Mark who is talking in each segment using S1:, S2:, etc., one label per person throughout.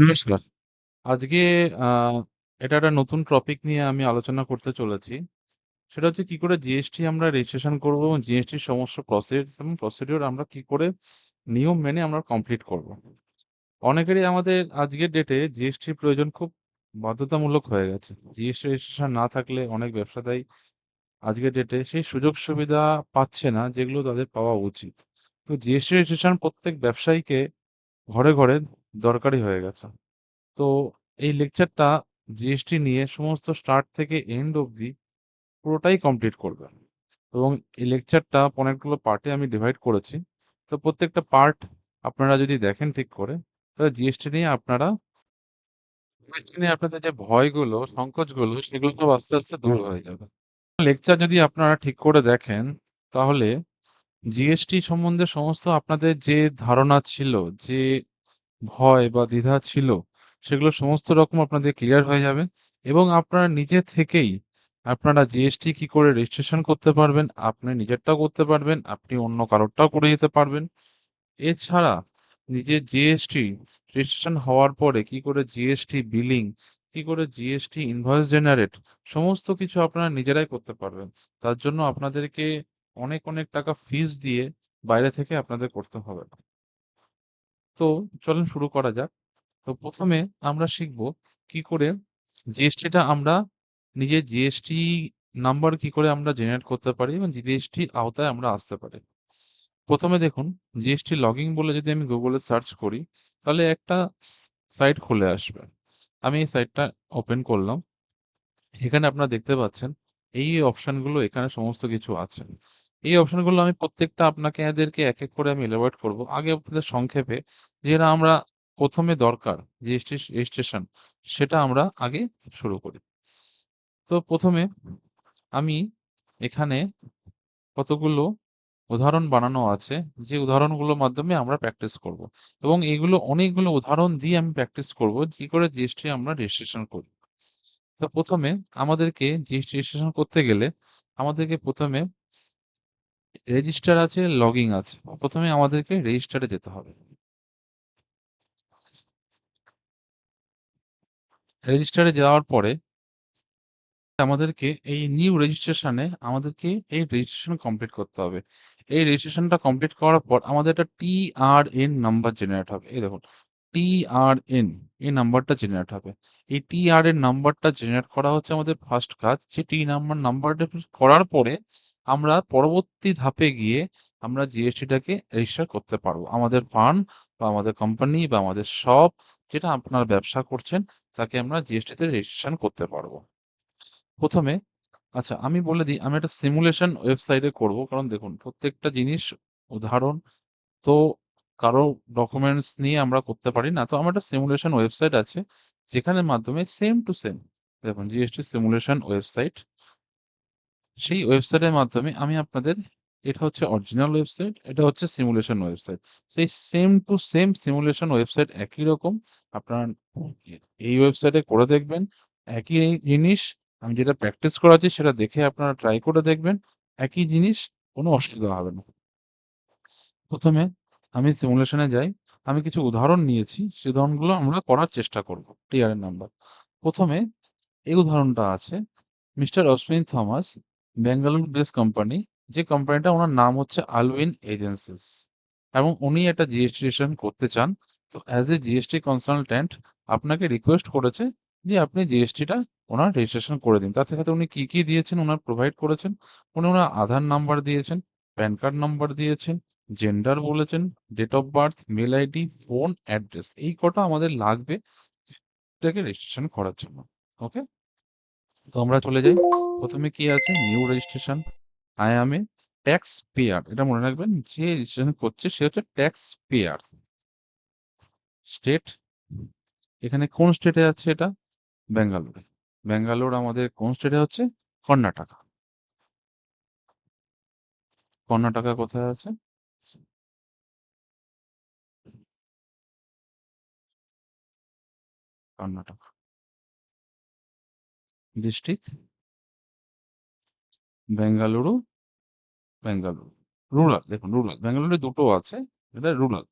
S1: নমস্কার। আজকে এটা একটা নতুন টপিক নিয়ে আমি আলোচনা করতে চলেছি। সেটা হচ্ছে কি করে জিএসটি আমরা রেজিস্ট্রেশন করব এবং জিএসটির সমস্ত প্রসেস এবং প্রসিডিউর আমরা কি করে নিয়ম মেনে আমরা কমপ্লিট করব। অনেকেরই আমাদের আজকের ডেটে জিএসটির প্রয়োজন খুব বাধ্যতামূলক হয়ে গেছে। জিএসটি রেজিস্ট্রেশন না থাকলে অনেক ব্যবসাদায়ী আজকের ডেটে সেই সুযোগ সুবিধা পাচ্ছে না যেগুলো তাদের পাওয়া উচিত। তো জিএসটি রেজিস্ট্রেশন প্রত্যেক ব্যবসায়ীকে ঘরে, ঘরে দরকারি হয়ে গেছে। তো এই লেকচারটা জিএসটি নিয়ে সমস্ত স্টার্ট থেকে এন্ড অবধি পুরোটাই কমপ্লিট করবে। এবং এই লেকচারটা অনেকগুলো পার্টে আমি ডিভাইড করেছি। তো প্রত্যেকটা পার্ট আপনারা যদি দেখেন ঠিক করে, তাহলে জিএসটি নিয়ে আপনারা জিএসটি নিয়ে আপনাদের যে ভয়গুলো, সংকোচগুলো সেগুলো সব আস্তে, আস্তে দূর হয়ে যাবে। লেকচার যদি আপনারা ঠিক করে দেখেন, তাহলে জিএসটি সম্বন্ধে সমস্ত আপনাদের যে ধারণা ছিল, যে ভয় বা দ্বিধা ছিল, সেগুলো সমস্ত রকম আপনাদের ক্লিয়ার হয়ে যাবে এবং আপনারা নিজে থেকেই আপনারা জিএসটি কি করে রেজিস্ট্রেশন করতে পারবেন, আপনি নিজেরটাও করতে পারবেন, আপনি অন্য কারোরটাও করে দিতে পারবেন। এছাড়া নিজের জিএসটি রেজিস্ট্রেশন হওয়ার পরে কি করে জিএসটি বিলিং, কি করে জিএসটি ইনভয়েস জেনারেট সমস্ত কিছু আপনারা নিজেরাই করতে পারবেন। তার জন্য আপনাদেরকে অনেক, অনেক টাকা ফিস দিয়ে বাইরে থেকে আপনাদের করতে হবে না। তো চলেন শুরু করা যাক। তো ১ম এ আমরা শিখব কি করে জিএসটিটা আমরা নিজের জিএসটি নাম্বার কি করে আমরা জেনারেট করতে পারি এবং জিএসটির আওতায় আমরা আসতে পারি। ১ম এ দেখুন জিএসটি লগইন বলে যদি আমি এ সার্চ করি, তাহলে একটা সাইট খুলে আসবে। আমি এই সাইটটা ওপেন করলাম। এখানে আপনারা দেখতে পাচ্ছেন এই অপশনগুলো এখানে সমস্ত কিছু আছে। এই অপশনগুলো আমি প্রত্যেকটা আপনাকে এদেরকে এক, এক করে আমি এলাবোরেট করব। আগে আপনাদের সংক্ষেপে যেটা আমরা প্রথমে দরকার জিএসটি রেজিস্ট্রেশন সেটা আমরা আগে শুরু করি। তো প্রথমে আমি এখানে কতগুলো উদাহরণ বানানো আছে, যে উদাহরণগুলোর মাধ্যমে আমরা প্র্যাকটিস করব। এবং এগুলো অনেকগুলো উদাহরণ দিয়ে আমি প্র্যাকটিস করব কি করে জিএসটি আমরা রেজিস্ট্রেশন করি। তো প্রথমে আমাদেরকে জিএসটি রেজিস্ট্রেশন করতে গেলে আমাদেরকে ১ম এ রেজিস্টার আছে, লগইন আছে। প্রথমে আমাদেরকে রেজিস্টারে যেতে হবে। রেজিস্টারে যাওয়ার পরে আমাদেরকে এই নিউ রেজিস্ট্রেশনে আমাদেরকে এই রেজিস্ট্রেশন কমপ্লিট করতে হবে। এই রেজিস্ট্রেশনটা কমপ্লিট করার পর আমাদের একটা T R N number generate হবে। এই দেখুন টি আর এন এই নাম্বারটা জেনারেট হবে। এই টিআরএন নাম্বারটা জেনারেট করা হচ্ছে আমাদের ফার্স্ট কাজ। যে টি নাম্বার নাম্বারটা করার পরে আমরা পরবর্তী ধাপে গিয়ে আমরা জিএসটিটাকে রেজিস্টার করতে পারব। আমাদের ফার্ম বা আমাদের কোম্পানি বা আমাদের শপ যেটা আপনারা ব্যবসা করছেন, তাকে আমরা জিএসটিতে রেজিস্ট্রেশন করতে পারব। প্রথমে আচ্ছা আমি বলে দিই, আমি একটা সিমুলেশন ওয়েবসাইটে করব। কারণ দেখুন, প্রত্যেকটা জিনিস উদাহরণ, তো কারও ডকুমেন্টস নিয়ে আমরা করতে পারি না। তো আমার একটা সিমুলেশন ওয়েবসাইট আছে, যেখানের মাধ্যমে সেম টু সেম দেখুন, জিএসটি সিমুলেশন ওয়েবসাইট। সেই ওয়েবসাইটের মাধ্যমে আমি আপনাদের এটা হচ্ছে অরিজিনাল ওয়েবসাইট, এটা হচ্ছে সিমুলেশন ওয়েবসাইট। সেই same to same simulation website একই রকম আপনারা এই ওয়েবসাইটে করে দেখবেন। একই জিনিস আমি যেটা প্র্যাকটিস করাচ্ছি সেটা দেখে আপনারা ট্রাই করে দেখবেন। একই জিনিস কোনো অসুবিধা হবে না। প্রথমে আমি সিমুলেশনে যাই। আমি কিছু উদাহরণ নিয়েছি। সে উদাহরণগুলো আমরা করার চেষ্টা করব। TRN number. প্রথমে এই উদাহরণটা আছে mister Ashwin Thomas Bengaluru based company যে কোম্পানিটা ওনার নাম হচ্ছে আলউইন এজেন্সিস এবং উনি একটা জিএসটি রেজিস্ট্রেশন করতে চান। তো অ্যাজ এ জিএসটি কনসালট্যান্ট আপনাকে রিকোয়েস্ট করেছে যে আপনি জিএসটিটা ওনার রেজিস্ট্রেশন করে দিন। তার সাথে উনি কি, কি দিয়েছেন ওনার প্রোভাইড করেছেন। উনি ওনার আধার নাম্বার দিয়েছেন, প্যান কার্ড নাম্বার দিয়েছেন, জেন্ডার বলেছেন, date of birth, mail ID, phone, address এই কটা আমাদের লাগবে এটাকে রেজিস্ট্রেশন করার জন্য। ওকে? তো আমরা চলে যাই। প্রথমে কি আছে new registration. I a taxpayer এটা মনে রাখবেন যে রেজিস্ট্রেশন করছে সে হচ্ছে ট্যাক্স পেয়ার। স্টেট এখানে কোন স্টেটে আছে এটা? বেঙ্গালুরু। বেঙ্গালুরু আমাদের কোন স্টেটে হচ্ছে? কর্ণাটকা। কর্ণাটকা কোথায় আছে? কর্ণাটক। ডিস্ট্রিক্ট? বেঙ্গালুরু, বেঙ্গালুরু। রুরাল দেখুন রুরাল। বেঙ্গালুরুতে দুটো আছে। এটা rural.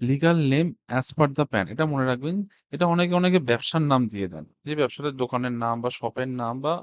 S1: Legal name as per the PAN এটা মনে রাখবেন। এটা অনেকে, অনেকে ব্যবসার নাম দিয়ে দেন। যে ব্যবসাটার দোকানের নাম বা শপের নাম বা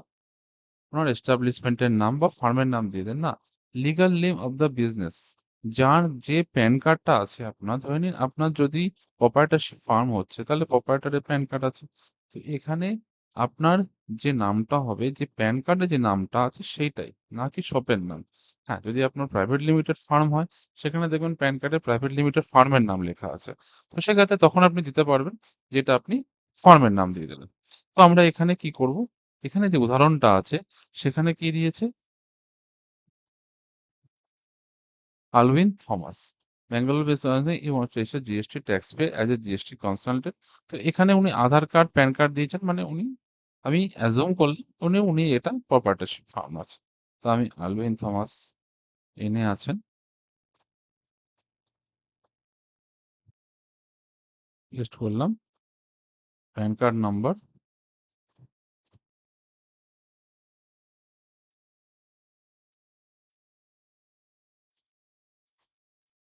S1: আপনার এস্টাবলিশমেন্ট এর নাম বা ফার্মের নাম দিয়ে দেন না। Legal name of the business যার যে প্যান কার্ডটা আছে আপনার ধরে নিন আপনার যদি প্রপ্রাইটারশিপ ফার্ম হচ্ছে তাহলে প্রপ্রাইটারের প্যান কার্ড আছে। তো এখানে আপনার যে নামটা হবে যে প্যান কার্ডে যে নামটা আছে সেইটাই, না কি শপের নাম। হ্যাঁ, যদি আপনার প্রাইভেট লিমিটেড ফার্ম হয় সেখানে দেখবেন প্যান কার্ডে প্রাইভেট লিমিটেড ফার্মের নাম লেখা আছে। তো সেক্ষেত্রে তখন আপনি দিতে পারবেন যেটা আপনি ফার্মের নাম দিয়ে দিলেন। তো আমরা এখানে কি করব? এখানে যে উদাহরণটা আছে সেখানে কি দিয়েছে? Alvin Thomas. Bangalore based he wants to register GST tax pay as a GST consultant. তো এখানে উনি আধার কার্ড, প্যান কার্ড দিয়েছেন মানে উনি আমি অ্যাজিউম করলাম উনি, উনি এটা প্রপ্রাইটারশিপ ফার্ম আছে। তো আমি আলভিন থমাস এনে আছেন। পেস্ট করলাম। PAN card number.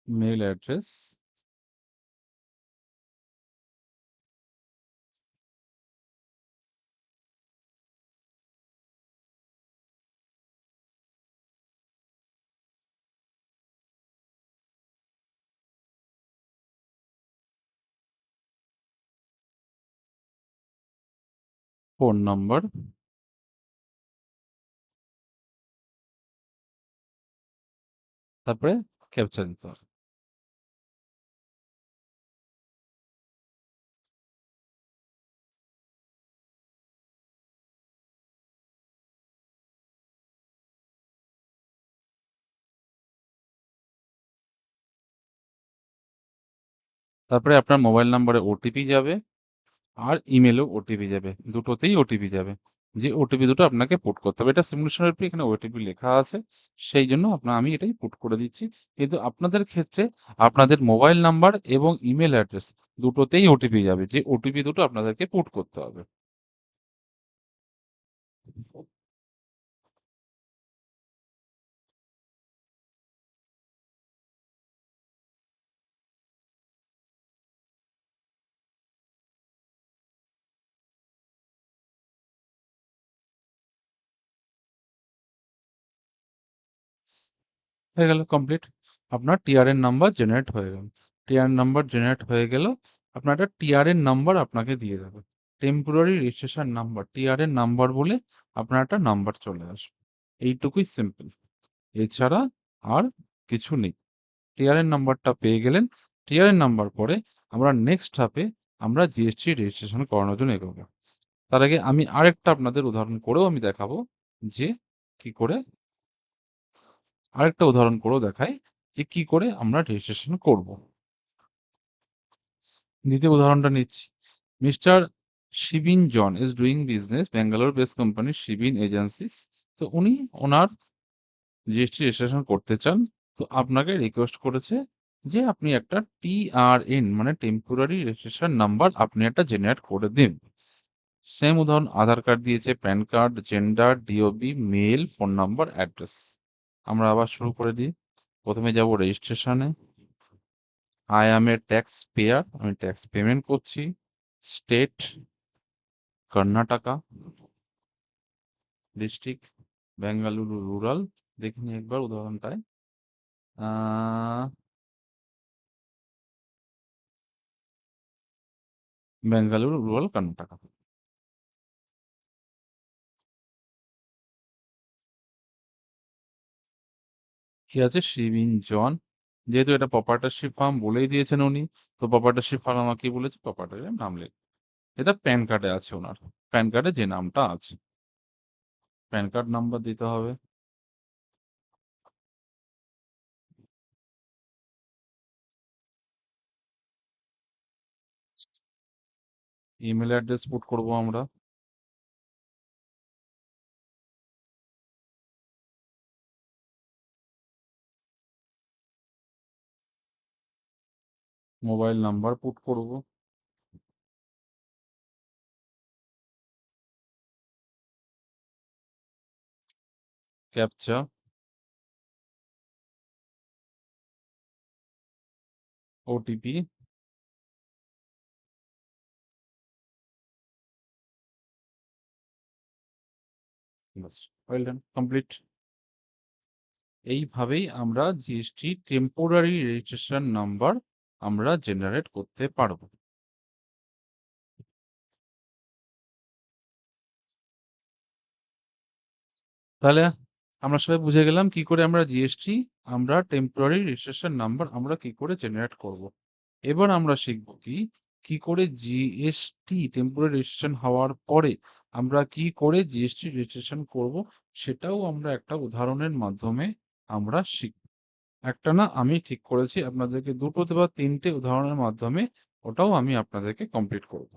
S1: Mail address. Phone number. তারপরে ক্যাপচা দিতে হবে। তারপরে আপনার মোবাইল নাম্বারে ওটিপি যাবে। আর ইমেলেও ওটিপি যাবে। দুটোতেই ওটিপি যাবে। যে ওটিপি দুটো আপনাকে পুট করতে হবে। এটা সিমুলেশন এর এখানে ওটিপি লেখা আছে। সেই জন্য আপনার আমি এটাই পুট করে দিচ্ছি। কিন্তু আপনাদের ক্ষেত্রে আপনাদের মোবাইল নাম্বার এবং ইমেল অ্যাড্রেস দুটোতেই ওটিপি যাবে। যে ওটিপি দুটো আপনাদেরকে পুট করতে হবে। হয়ে গেল কমপ্লিট। আপনার টিআরএন নাম্বার জেনারেট হয়ে গেল। টিআরএন নাম্বার জেনারেট হয়ে গেল। আপনার একটা টিআরএন নাম্বার আপনাকে দিয়ে দেবে। Temporary registration number TRN number বলে আপনার একটা নাম্বার চলে আসবে। এইটুকুই সিম্পল। এছাড়া আর কিছু নেই। টিআরএন নাম্বারটা পেয়ে গেলেন। টিআরএন নাম্বার পরে আমরা নেক্সট ধাপে আমরা জিএসটি রেজিস্ট্রেশন করানোর জন্য এগোবো। তার আগে আমি আরেকটা আপনাদের উদাহরণ করেও আমি দেখাবো যে কি করে আরেকটা উদাহরণ করেও দেখাই যে কি করে আমরা রেজিস্ট্রেশন করব। দ্বিতীয় উদাহরণটা নিচ্ছি। Mister Shibin John is doing business Bangalore based company Shibin agencies. তো উনি ওনার জিএসটি রেজিস্ট্রেশন করতে চান। তো আপনাকে রিকোয়েস্ট করেছে যে আপনি একটা টিআরএন মানে টেম্পোরারি রেজিস্ট্রেশন নাম্বার আপনি একটা জেনারেট করে দিন। সেম উদাহরণ আধার কার্ড দিয়েছে, PAN card, gender, DOB, mail phone number, address. আমরা আবার শুরু করে দিই। প্রথমে যাব রেজিস্ট্রেশনে। I am a tax payer আমি ট্যাক্স পেমেন্ট করছি। State Karnataka. District Bengaluru rural. দেখে নিই একবার উদাহরণটায়। বেঙ্গালুরু রুরাল কর্ণাটকা। কি আছে শিবিন জন। যেহেতু এটা প্রপ্রাইটরশিপ ফার্ম বলেই দিয়েছেন উনি। তো প্রপ্রাইটরশিপ ফার্ম আমাকে বলেছে? প্রপ্রাইটরের নাম লেখ এটা প্যান কার্ডে আছে ওনার। প্যান কার্ডে যে নামটা আছে। প্যান কার্ড নাম্বার দিতে হবে। ইমেল অ্যাড্রেস পুট করব আমরা। মোবাইল নাম্বার পুট করব। ক্যাপচা। ওটিপি। কমপ্লিট। এইভাবেই আমরা জিএসটি টেম্পোরারি রেজিস্ট্রেশন নাম্বার আমরা জেনারেট করতে পারব। তাহলে আমরা সবাই বুঝে গেলাম কি করে আমরা জিএসটি আমরা টেম্পোরারি রেজিস্ট্রেশন নাম্বার আমরা কি করে জেনারেট করব। এবার আমরা শিখব কি কি করে জিএসটি টেম্পোরারি রেজিস্ট্রেশন হওয়ার পরে আমরা কি করে জিএসটি রেজিস্ট্রেশন করব, সেটাও আমরা একটা উদাহরণের মাধ্যমে আমরা শিখব। একটা না আমি ঠিক করেছি, আপনাদেরকে দুটোতে বা তিনটে উদাহরণের মাধ্যমে ওটাও আমি আপনাদেরকে কমপ্লিট করব।